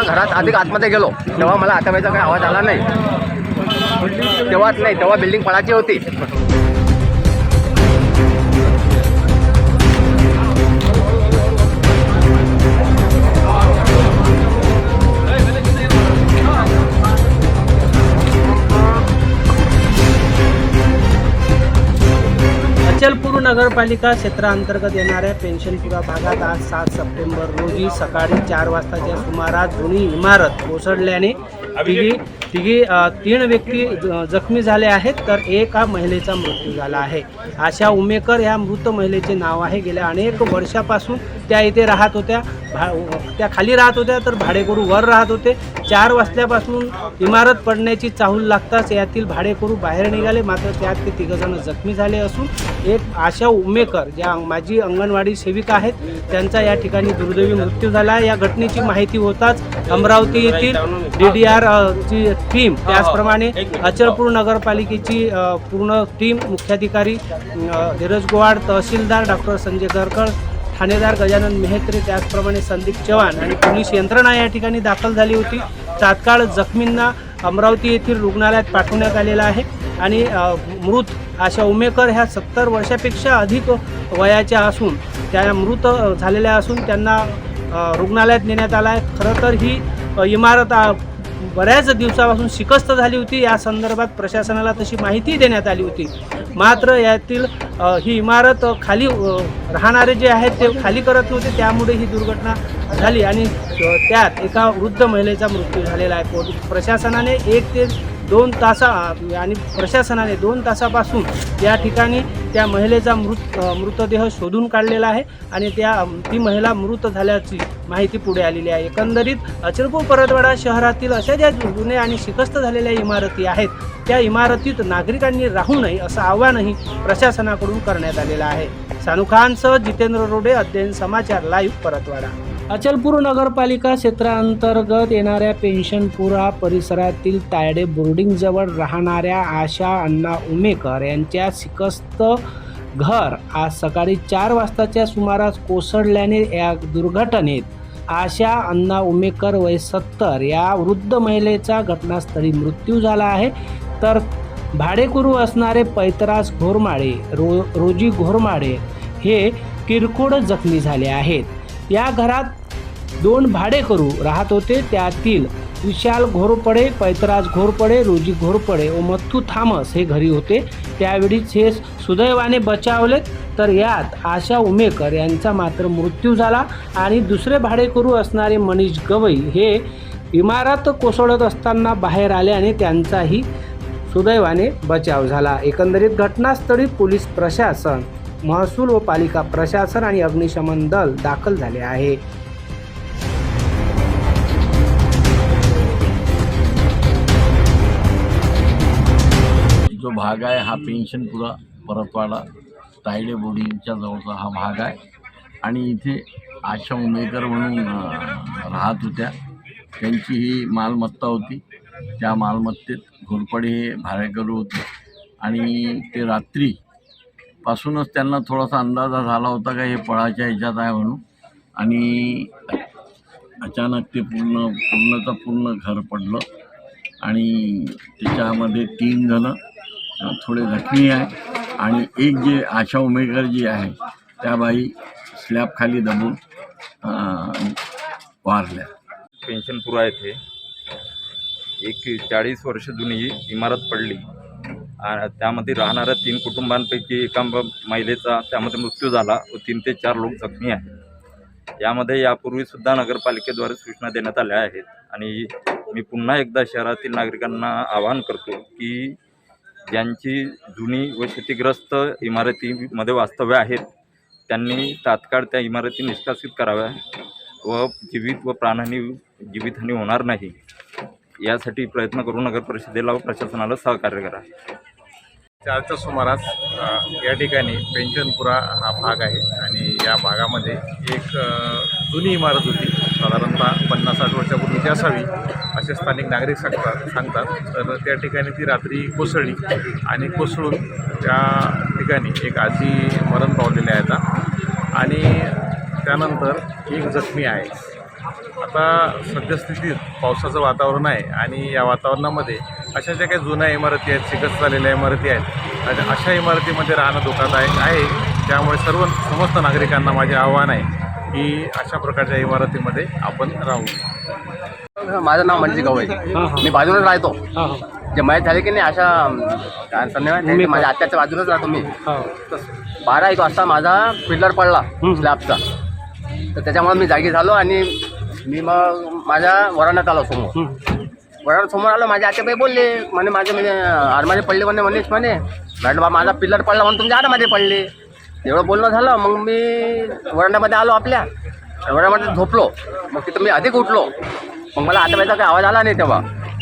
जेव्हा घरात अधिक आतमध्ये गेलो तेव्हा मला आताबाईचा काही आवाज आला नाही. तेव्हाच नाही तेव्हा बिल्डिंग पडायची होती. अचलपूर नगरपालिका क्षेत्रांतर्गत येणाऱ्या पेन्शनपुरा भागात आज सात सप्टेंबर रोजी सकाळी चार वाजताच्या सुमारास जुनी इमारत कोसळल्याने तिघी तिघी तीन व्यक्ती ज- जखमी झाले आहेत तर एका महिलेचा मृत्यू झाला आहे. आशा उमेकर या मृत महिलेचे नाव आहे. गेल्या अनेक वर्षापासून त्या इथे राहत होत्या. भा त्या खाली राहत होत्या तर भाडेकरू वर राहत होते. चार वाजल्यापासून इमारत पडण्याची चाहूल लागताच यातील भाडेकरू बाहेर निघाले. मात्र त्यात ते तिघजण जखमी झाले असून एक आशा उमेकर ज्या माजी अंगणवाडी सेविका आहेत त्यांचा या ठिकाणी दुर्दैवी मृत्यू झाला या घटनेची माहिती होताच अमरावती येथील डी डी आर ची टीम त्याचप्रमाणे अचलपूर नगरपालिकेची पूर्ण टीम मुख्याधिकारी धीरज गोवाड तहसीलदार डॉक्टर संजय गरकळ ठाणेदार गजानन मेहत्रे त्याचप्रमाणे संदीप चव्हाण आणि पोलीस यंत्रणा या ठिकाणी दाखल झाली होती. तात्काळ जखमींना अमरावती येथील रुग्णालयात पाठवण्यात आलेलं आहे. आणि मृत अशा उमेकर ह्या सत्तर वर्षापेक्षा अधिक वयाच्या असून त्या मृत झालेल्या असून त्यांना रुग्णालयात नेण्यात आला आहे खरं तर ही इमारत बऱ्याच दिवसापासून शिकस्त झाली होती. या संदर्भात प्रशासनाला तशी माहिती देण्यात आली होती. मात्र यातील ही इमारत खाली राहणारे जे आहेत ते खाली करत नव्हते. त्यामुळे ही दुर्घटना झाली आणि त्यात एका वृद्ध महिलेचा मृत्यू झालेला आहे. प्रशासनाने एक ते दोन तासा आणि प्रशासनाने दोन तासापासून या ठिकाणी त्या महिलेचा मृत मृतदेह शोधून काढलेला आहे आणि त्या ती महिला मृत झाल्याची माहिती पुढे आलेली आहे. एकंदरीत अचलपूर परतवाडा शहरातील अशा ज्या जुने आणि शिकस्त झालेल्या इमारती आहेत त्या इमारतीत नागरिकांनी राहू नये असं आव्हानही प्रशासनाकडून करण्यात आलेलं आहे. सानू खानसह जितेंद्र रोडे अध्ययन समाचार लाईव्ह परतवाडा. अचलपूर नगरपालिका क्षेत्रांतर्गत येणाऱ्या पेन्शनपुरा परिसरातील तायडे बोर्डिंगजवळ राहणाऱ्या आशा अण्णा उमेकर यांच्या शिकस्त घर आज सकाळी चार वाजताच्या सुमारास कोसळल्याने या दुर्घटनेत आशा अण्णा उमेकर वय सत्तर या वृद्ध महिलेचा घटनास्थळी मृत्यू झाला आहे. तर भाडेकरू असणारे पैतरास घोरमाळे रो रोजी घोरमाळे हे किरकोळ जखमी झाले आहेत. या घरात दोन भाडेकरू राहत होते त्यातील विशाल घोरपडे पैतराज घोरपडे रोजी घोरपडे व मथू थामस हे घरी होते. त्यावेळीच हे सुदैवाने बचावलेत. तर यात आशा उमेकर यांचा मात्र मृत्यू झाला आणि दुसरे भाडेकरू असणारे मनीष गवई हे इमारत कोसळत असताना बाहेर आले आणि त्यांचाही सुदैवाने बचाव झाला. एकंदरीत घटनास्थळी पोलीस प्रशासन महसूल व पालिका प्रशासन आणि अग्निशमन दल दाखल झाले आहे. भाग आहे. हा पेन्शनपुरा परतवाडा तायडे बोर्डिंगच्या जवळचा हा भाग आहे. आणि इथे आशा उमेकर म्हणून राहत होत्या. त्यांची ही मालमत्ता होती. त्या मालमत्तेत घोरपडे हे भाडेकरू होते. आणि ते रात्रीपासूनच त्यांना थोडासा अंदाजा झाला होता का हे पळाच्या ह्याच्यात आहे म्हणून. आणि अचानक ते पूर्ण पूर्णचं पूर्ण घर पडलं. आणि त्याच्यामध्ये तीन जणं थोडे जखमी आहे. आणि एक जे आशा उमेकर जी आहे त्या बाई स्लॅबखाली दबून वारल्या. पेन्शनपुरा येथे. एक चाळीस वर्ष जुनी इमारत पडली. आणि त्यामध्ये राहणाऱ्या तीन कुटुंबांपैकी एका ब- महिलेचा त्यामध्ये मृत्यू झाला. व तीन ते चार लोक जखमी आहेत. यामध्ये यापूर्वीसुद्धा नगरपालिकेद्वारे सूचना देण्यात आल्या आहेत. आणि मी पुन्हा एकदा शहरातील नागरिकांना आवाहन करतो की ज्यांची जुनी व क्षतिग्रस्त इमारतीमध्ये वास्तव्य आहेत त्यांनी तात्काळ त्या इमारती निष्कासित कराव्या व जीवित व प्राणहानी जीवितहानी होणार नाही. यासाठी प्रयत्न करून नगर परिषदेला व प्रशासनाला सहकार्य करा. चारच्या सुमारास या ठिकाणी पेंशनपुरा हा भाग आहे आणि या भागामध्ये एक जुनी इमारत होती. साधारणतः पन्नास साठ वर्षापूर्वीची असावी असे स्थानिक नागरिक सांगतात सांगतात. तर त्या ठिकाणी ती रात्री कोसळली आणि कोसळून त्या ठिकाणी एक आजी मरण पावलेले आहेत. आणि त्यानंतर एक जखमी आहे. आता सद्यस्थितीत पावसाचं वातावरण आहे आणि या वातावरणामध्ये अशा ज्या काही जुन्या इमारती आहेत शिकस्त झालेल्या इमारती आहेत आणि अशा इमारतीमध्ये राहणं धोकादायक आहे. त्यामुळे सर्व समस्त नागरिकांना माझे आव्हान आहे की अशा प्रकारच्या इमारतीमध्ये आपण राहू. माझं नाव म्हणजे गवई मी बाजूनच राहतो. जे माहीत झाले की नाही अशा काय संध्याकाळी माझ्या आत्याच्या बाजूनच राहतो मी. बारा एक वाजता माझा पिल्लर पडला. स्लॅबचा. तर त्याच्यामुळे मी जागी झालो आणि मी मग माझ्या वरांड्यात आलो समोर. वरांड्यात समोर आलो माझ्या आत्याबाई बोलले म्हणे माझे म्हणजे आरमारी पडले म्हणे म्हणेच म्हणे. बा माझा पिल्लर पडला म्हणून तुमच्या आरमारी पडले. एवढं बोलणं झालं मग मी वरांड्यामध्ये आलो आपल्या. वरांड्यामध्ये झोपलो. मग तिथं मी अधिक उठलो. मग मला आत्याबाईचा काही आवाज आला नाही तेव्हा.